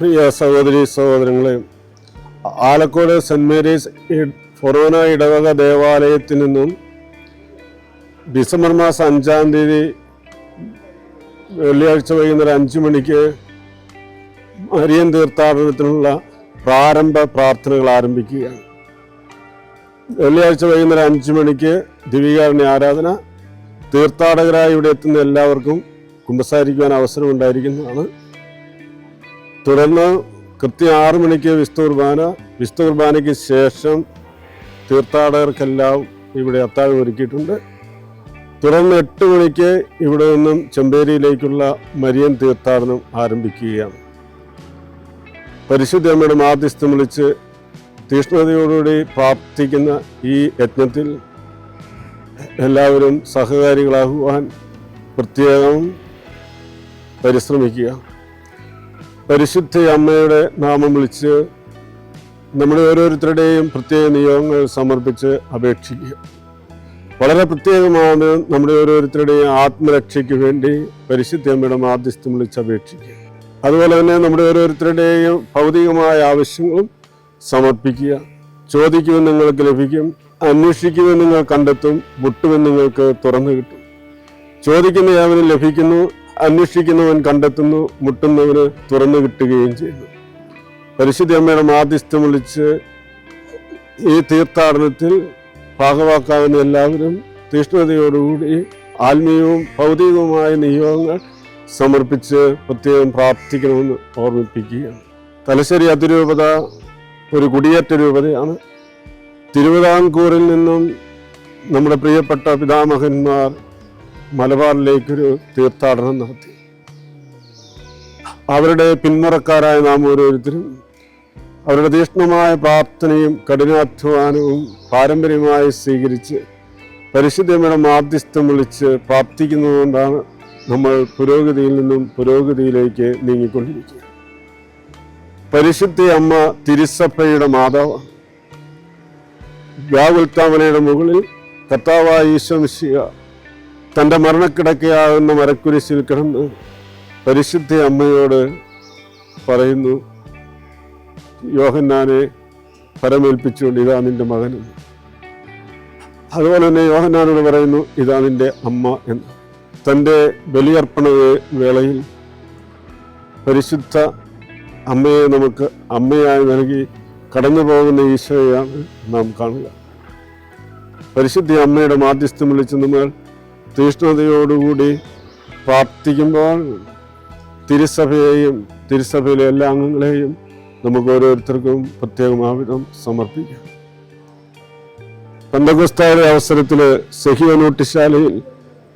പ്രിയ സഹോദരി സഹോദരങ്ങളെ Alakode saint Mary's ഫൊറോന ഇടവക ദേവാലയത്തിൽ നിന്നും ഡിസംബർ മാസം അഞ്ചാം തീയതി വെള്ളിയാഴ്ച വൈകുന്നേരം അഞ്ച് മണിക്ക് മരിയൻ തീർത്ഥാടനത്തിനുള്ള പ്രാരംഭ പ്രാർത്ഥനകൾ ആരംഭിക്കുകയാണ്. വെള്ളിയാഴ്ച വൈകുന്നേരം അഞ്ച് മണിക്ക് ദിവികാരണി ആരാധന തീർത്ഥാടകരായി ഇവിടെ എത്തുന്ന എല്ലാവർക്കും കുമ്പസാരിക്കുവാൻ അവസരം ഉണ്ടായിരിക്കുന്നതാണ് തുടർന്ന് കൃത്യം ആറു മണിക്ക് വിശുദ്ധ കുർബാന. വിശുദ്ധ കുർബാനയ്ക്ക് ശേഷം തീർത്ഥാടകർക്കെല്ലാം ഇവിടെ അത്താഴം ഒരുക്കിയിട്ടുണ്ട്. തുടർന്ന് എട്ട് മണിക്ക് ഇവിടെ നിന്നും ചെമ്പേരിയിലേക്കുള്ള മരിയൻ തീർത്ഥാടനം ആരംഭിക്കുകയാണ്. പരിശുദ്ധ അമ്മയുടെ മാധ്യസ്ഥം വിളിച്ച് തീഷ്ണതയോടുകൂടി പ്രാർത്ഥിക്കുന്ന ഈ യജ്ഞത്തിൽ എല്ലാവരും സഹകാരികളാകുവാൻ പ്രത്യേകം പരിശ്രമിക്കുക. പരിശുദ്ധ അമ്മയുടെ നാമം വിളിച്ച് നമ്മുടെ ഓരോരുത്തരുടെയും പ്രത്യേക നിയോഗങ്ങൾ സമർപ്പിച്ച് അപേക്ഷിക്കുക. വളരെ പ്രത്യേകമാണ് നമ്മുടെ ഓരോരുത്തരുടെയും ആത്മരക്ഷയ്ക്ക് വേണ്ടി പരിശുദ്ധ അമ്മയുടെ മാധ്യസ്ഥം വിളിച്ച് അപേക്ഷിക്കുക. അതുപോലെ തന്നെ നമ്മുടെ ഓരോരുത്തരുടെയും ഭൗതികമായ ആവശ്യങ്ങളും സമർപ്പിക്കുക. ചോദിക്കുമെന്ന് നിങ്ങൾക്ക് ലഭിക്കും അന്വേഷിക്കുമെന്ന് നിങ്ങൾ കണ്ടെത്തും മുട്ടുമെന്ന് നിങ്ങൾക്ക് തുറന്നു കിട്ടും. ചോദിക്കുന്ന യാവനും ലഭിക്കുന്നു അന്വേഷിക്കുന്നവൻ കണ്ടെത്തുന്നു മുട്ടുന്നവന് തുറന്നു കിട്ടുകയും ചെയ്യുന്നു പരിശുദ്ധ അമ്മയുടെ മാധ്യസ്ഥം വിളിച്ച് ഈ തീർത്ഥാടനത്തിൽ ഭാഗവാക്കാവുന്ന എല്ലാവരും തീഷ്ണതയോടുകൂടി ആത്മീയവും ഭൗതികവുമായ നിയോഗങ്ങൾ സമർപ്പിച്ച് പ്രത്യേകം പ്രാർത്ഥിക്കണമെന്ന് ഓർമ്മിപ്പിക്കുകയാണ്. തലശ്ശേരി അതിരൂപത ഒരു കുടിയേറ്റ രൂപതയാണ്. തിരുവിതാംകൂറിൽ നിന്നും നമ്മുടെ പ്രിയപ്പെട്ട പിതാമഹന്മാർ മലബാറിലേക്കൊരു തീർത്ഥാടനം നടത്തി. അവരുടെ പിന്മുറക്കാരായ നാം ഓരോരുത്തരും അവരുടെ തീക്ഷ്ണമായ പ്രാർത്ഥനയും കഠിനാധ്വാനവും പാരമ്പര്യമായി സ്വീകരിച്ച് പരിശുദ്ധമ്മയുടെ മാധ്യസ്ഥം വിളിച്ച് പ്രാർത്ഥിക്കുന്നതുകൊണ്ടാണ് നമ്മൾ പുരോഗതിയിൽ നിന്നും പുരോഗതിയിലേക്ക് നീങ്ങിക്കൊണ്ടിരിക്കുന്നത്. പരിശുദ്ധ അമ്മ തിരുസഭയുടെ മാതാവാണ്. വ്യാകുൽത്താമനയുടെ മുകളിൽ കർത്താവായ ഈശ്വംശിക തന്റെ മരണക്കിടക്കയാകുന്ന മരക്കുരിശിൽ കിടന്ന് പരിശുദ്ധ അമ്മയോട് പറയുന്നു യോഹന്നാനെ പരമേൽപ്പിച്ചുകൊണ്ട് ഇതാ നിന്റെ മകൻ അതുപോലെ തന്നെ യോഹന്നാനോട് പറയുന്നു ഇതാ നിന്റെ അമ്മ എന്ന്. തന്റെ ബലിയർപ്പണ വേളയിൽ പരിശുദ്ധ അമ്മയെ നമുക്ക് അമ്മയായി നൽകി കടന്നു പോകുന്ന ഈശോയാണ് നാം കാണുക. പരിശുദ്ധ അമ്മയുടെ മാധ്യസ്ഥം വിളിച്ച് നമ്മൾ തീഷ്ണതയോടുകൂടി പ്രാർത്ഥിക്കുമ്പോൾ തിരുസഭയെയും തിരുസഭയിലെ എല്ലാ അംഗങ്ങളെയും നമുക്ക് ഓരോരുത്തർക്കും പ്രത്യേകമാവിധം സമർപ്പിക്കാം. പന്തകുസ്തായുടെ അവസരത്തിൽ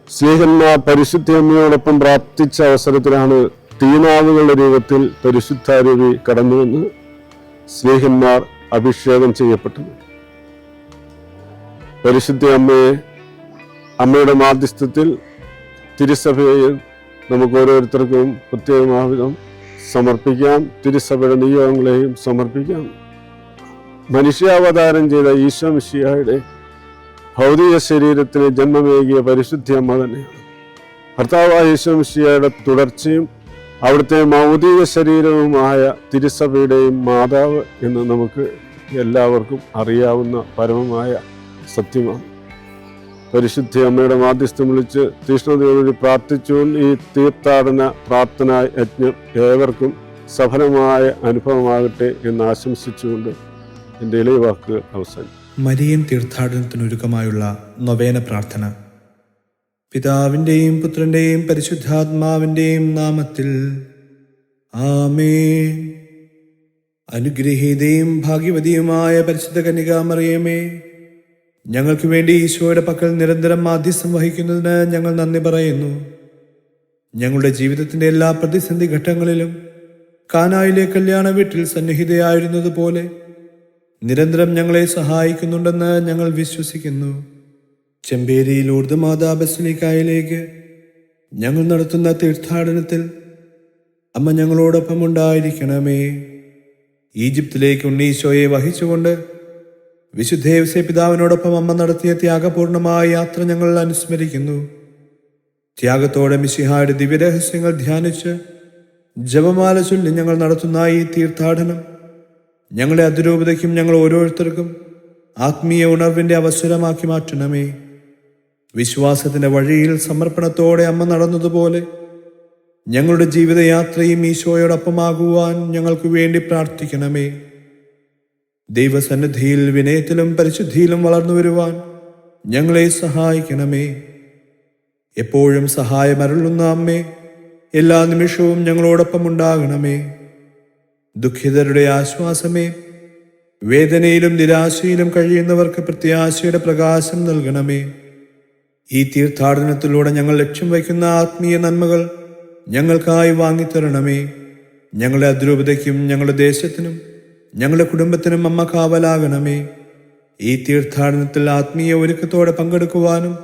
സ്നേഹന്മാർ പരിശുദ്ധി അമ്മയോടൊപ്പം പ്രാർത്ഥിച്ച അവസരത്തിലാണ് തീനാവുകളുടെ രൂപത്തിൽ പരിശുദ്ധാരൂപി കടന്നുവെന്ന് സ്നേഹന്മാർ അഭിഷേകം ചെയ്യപ്പെട്ടത്. പരിശുദ്ധ അമ്മയെ അമ്മയുടെ മാധ്യസ്ഥത്തിൽ തിരുസഭയെയും നമുക്ക് ഓരോരുത്തർക്കും പ്രത്യേകമാവിധം സമർപ്പിക്കാം. തിരുസഭയുടെ നിയോഗങ്ങളെയും സമർപ്പിക്കാം. മനുഷ്യാവതാരം ചെയ്ത ഈശോ മിശിഹായുടെ ഭൗതിക ശരീരത്തിന് ജന്മമേകിയ പരിശുദ്ധി അമ്മ തന്നെയാണ്. ഭർത്താവായ ഈശോ മിശിഹായുടെ തുടർച്ചയും അവിടുത്തെ മൗതിക ശരീരവുമായ തിരുസഭയുടെയും മാതാവ് എന്ന് നമുക്ക് എല്ലാവർക്കും അറിയാവുന്ന പരമമായ സത്യമാണ്. പരിശുദ്ധ അമ്മയുടെ മാധ്യസ്ഥം വിളിച്ച് തീഷ്ണതയോടുകൂടി പ്രാർത്ഥിച്ചുകൊണ്ട് ഈ തീർത്ഥാടന പ്രാർത്ഥന യജ്ഞം ഏവർക്കും സഫലമായ അനുഭവമാകട്ടെ എന്ന് ആശംസിച്ചുകൊണ്ട് എന്റെ ഇളയ വാക്കുകൾ അവസാനം മരിയൻ തീർത്ഥാടനത്തിനൊരുക്കമായുള്ള നൊവേന പ്രാർത്ഥന. പിതാവിന്റെയും പുത്രന്റെയും പരിശുദ്ധാത്മാവിന്റെയും നാമത്തിൽ ആമേ അനുഗ്രഹീതയും ഭാഗ്യവതിയുമായ പരിശുദ്ധ കന്യകാമറിയമേ ഞങ്ങൾക്ക് വേണ്ടി ഈശോയുടെ പക്കൽ നിരന്തരം മാധ്യസ്ഥം വഹിക്കുന്നതിന് ഞങ്ങൾ നന്ദി പറയുന്നു. ഞങ്ങളുടെ ജീവിതത്തിന്റെ എല്ലാ പ്രതിസന്ധി ഘട്ടങ്ങളിലും കാനായിലെ കല്യാണ വീട്ടിൽ സന്നിഹിതയായിരുന്നതുപോലെ നിരന്തരം ഞങ്ങളെ സഹായിക്കുന്നുണ്ടെന്ന് ഞങ്ങൾ വിശ്വസിക്കുന്നു. ചെമ്പേരി ലൂർദ് മാതാ ഞങ്ങൾ നടത്തുന്ന തീർത്ഥാടനത്തിൽ അമ്മ ഞങ്ങളോടൊപ്പം ഉണ്ടായിരിക്കണമേ ഈജിപ്തിലേക്ക് ഉണ്ണീശോയെ വഹിച്ചുകൊണ്ട് വിശുദ്ധേവസെ പിതാവിനോടൊപ്പം അമ്മ നടത്തിയ ത്യാഗപൂർണമായ യാത്ര ഞങ്ങൾ അനുസ്മരിക്കുന്നു. ത്യാഗത്തോടെ മിശിഹായുടെ ദിവ്യരഹസ്യങ്ങൾ ധ്യാനിച്ച് ജപമാല ചൊല്ലി ഞങ്ങൾ നടത്തുന്ന ഈ തീർത്ഥാടനം ഞങ്ങളെ അതിരൂപതയ്ക്കും ഞങ്ങൾ ഓരോരുത്തർക്കും ആത്മീയ ഉണർവിന്റെ അവസരമാക്കി മാറ്റണമേ. വിശ്വാസത്തിന്റെ വഴിയിൽ സമർപ്പണത്തോടെ അമ്മ നടന്നതുപോലെ ഞങ്ങളുടെ ജീവിതയാത്രയും ഈശോയോടൊപ്പമാകുവാൻ ഞങ്ങൾക്ക് വേണ്ടി പ്രാർത്ഥിക്കണമേ. ദൈവസന്നിധിയിൽ വിനയത്തിലും പരിശുദ്ധിയിലും വളർന്നു വരുവാൻ ഞങ്ങളെ സഹായിക്കണമേ. എപ്പോഴും സഹായമരുളുന്ന അമ്മേ എല്ലാ നിമിഷവും ഞങ്ങളോടൊപ്പം ഉണ്ടാകണമേ. ദുഃഖിതരുടെ ആശ്വാസമേ വേദനയിലും നിരാശയിലും കഴിയുന്നവർക്ക് പ്രത്യാശയുടെ പ്രകാശം നൽകണമേ. ഈ തീർത്ഥാടനത്തിലൂടെ ഞങ്ങൾ ലക്ഷ്യം വയ്ക്കുന്ന ആത്മീയ നന്മകൾ ഞങ്ങൾക്കായി വാങ്ങിത്തരണമേ. ഞങ്ങളുടെ അതിരൂപതയ്ക്കും ഞങ്ങളുടെ ദേശത്തിനും ഞങ്ങളുടെ കുടുംബത്തിനും അമ്മ കാവലാകണമേ. ഈ തീർത്ഥാടനത്തിൽ ആത്മീയ ഒരുക്കത്തോടെ പങ്കെടുക്കുവാനും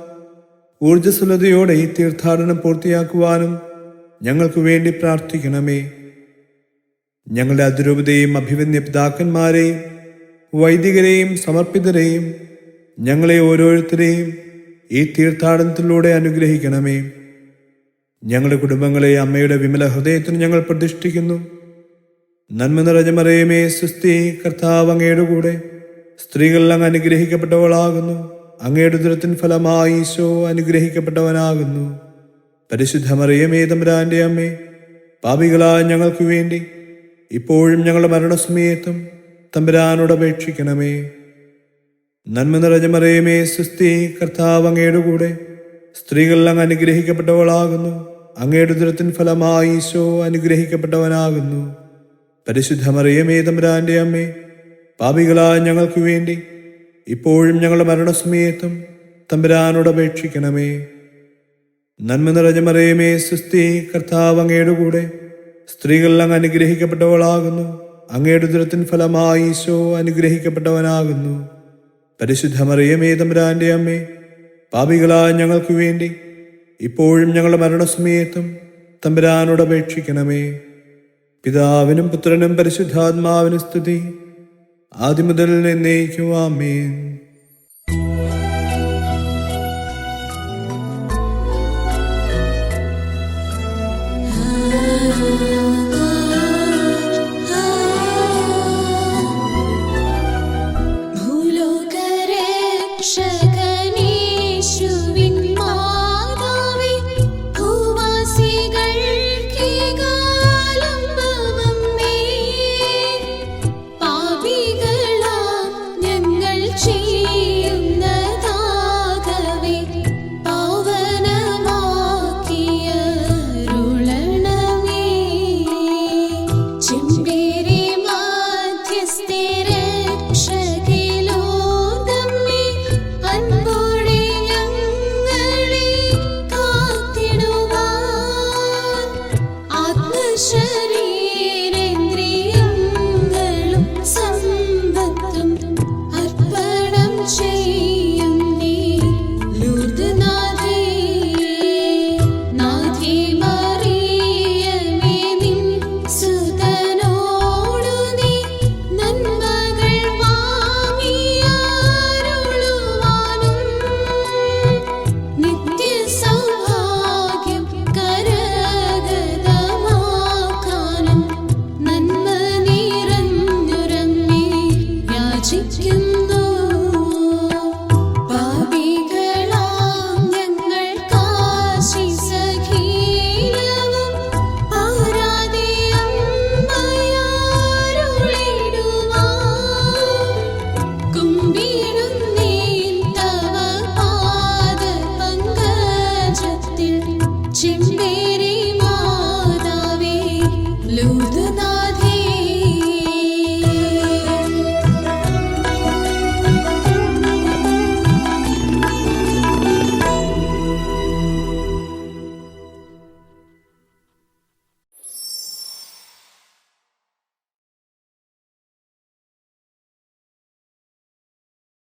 ഊർജസ്വലതയോടെ ഈ തീർത്ഥാടനം പൂർത്തിയാക്കുവാനും ഞങ്ങൾക്ക് വേണ്ടി പ്രാർത്ഥിക്കണമേ. ഞങ്ങളുടെ അതിരൂപതയും അഭിവന്യ പിതാക്കന്മാരെയും വൈദികരെയും സമർപ്പിതരെയും ഞങ്ങളെ ഓരോരുത്തരെയും ഈ തീർത്ഥാടനത്തിലൂടെ അനുഗ്രഹിക്കണമേ. ഞങ്ങളുടെ കുടുംബങ്ങളെ അമ്മയുടെ വിമല ഹൃദയത്തിന് ഞങ്ങൾ പ്രതിഷ്ഠിക്കുന്നു. നന്മ നിറഞ്ഞ മറിയമേ സുസ്ഥി കർത്താവ് അങ്ങയുടെ കൂടെ. സ്ത്രീകൾ അങ്ങ് അനുഗ്രഹിക്കപ്പെട്ടവളാകുന്നു. അങ്ങയുടെ ദുരത്തിൻ ഫലമായി ഈശോ അനുഗ്രഹിക്കപ്പെട്ടവനാകുന്നു. പരിശുദ്ധ മറിയമേ തമ്പുരാന്റെ അമ്മേ പാപികളായ ഞങ്ങൾക്ക് വേണ്ടി ഇപ്പോഴും ഞങ്ങളുടെ മരണസമയത്തും തമ്പുരാനോട് അപേക്ഷിക്കണമേ. നന്മ നിറഞ്ഞ മറിയമേ സുസ്ഥി കർത്താവ് അങ്ങയുടെ കൂടെ. സ്ത്രീകൾ അങ്ങ് അനുഗ്രഹിക്കപ്പെട്ടവളാകുന്നു. അങ്ങയുടെ ദുരത്തിൻ ഫലമായി ഈശോ അനുഗ്രഹിക്കപ്പെട്ടവനാകുന്നു. പരിശുദ്ധ മറിയമേ തമ്പുരാന്റെ അമ്മേ പാപികളായ ഞങ്ങൾക്ക് വേണ്ടി ഇപ്പോഴും ഞങ്ങളുടെ മരണസമയത്തും തമ്പുരാനോട് അപേക്ഷിക്കണമേ. നന്മ നിറഞ്ഞ മറിയമേ സുസ്ഥി കർത്താവ് അങ്ങയുടെ കൂടെ സ്ത്രീകളിലങ്ങ് അനുഗ്രഹിക്കപ്പെട്ടവളാകുന്നു. അങ്ങയുടെ ദുരത്തിൻ ഫലമായി ഈശോ അനുഗ്രഹിക്കപ്പെട്ടവനാകുന്നു. പരിശുദ്ധ മറിയമേ തമ്പുരാന്റെ അമ്മേ പാപികളായ ഞങ്ങൾക്ക് വേണ്ടി ഇപ്പോഴും ഞങ്ങളുടെ മരണസമയത്തും തമ്പുരാനോട് അപേക്ഷിക്കണമേ. പിതാവിനും പുത്രനും പരിശുദ്ധാത്മാവിനും സ്തുതി. ആദ്യം മുതൽ എന്നേക്കുവാമേൻ ഭൂലോകരക്ഷകനീശുവിൻ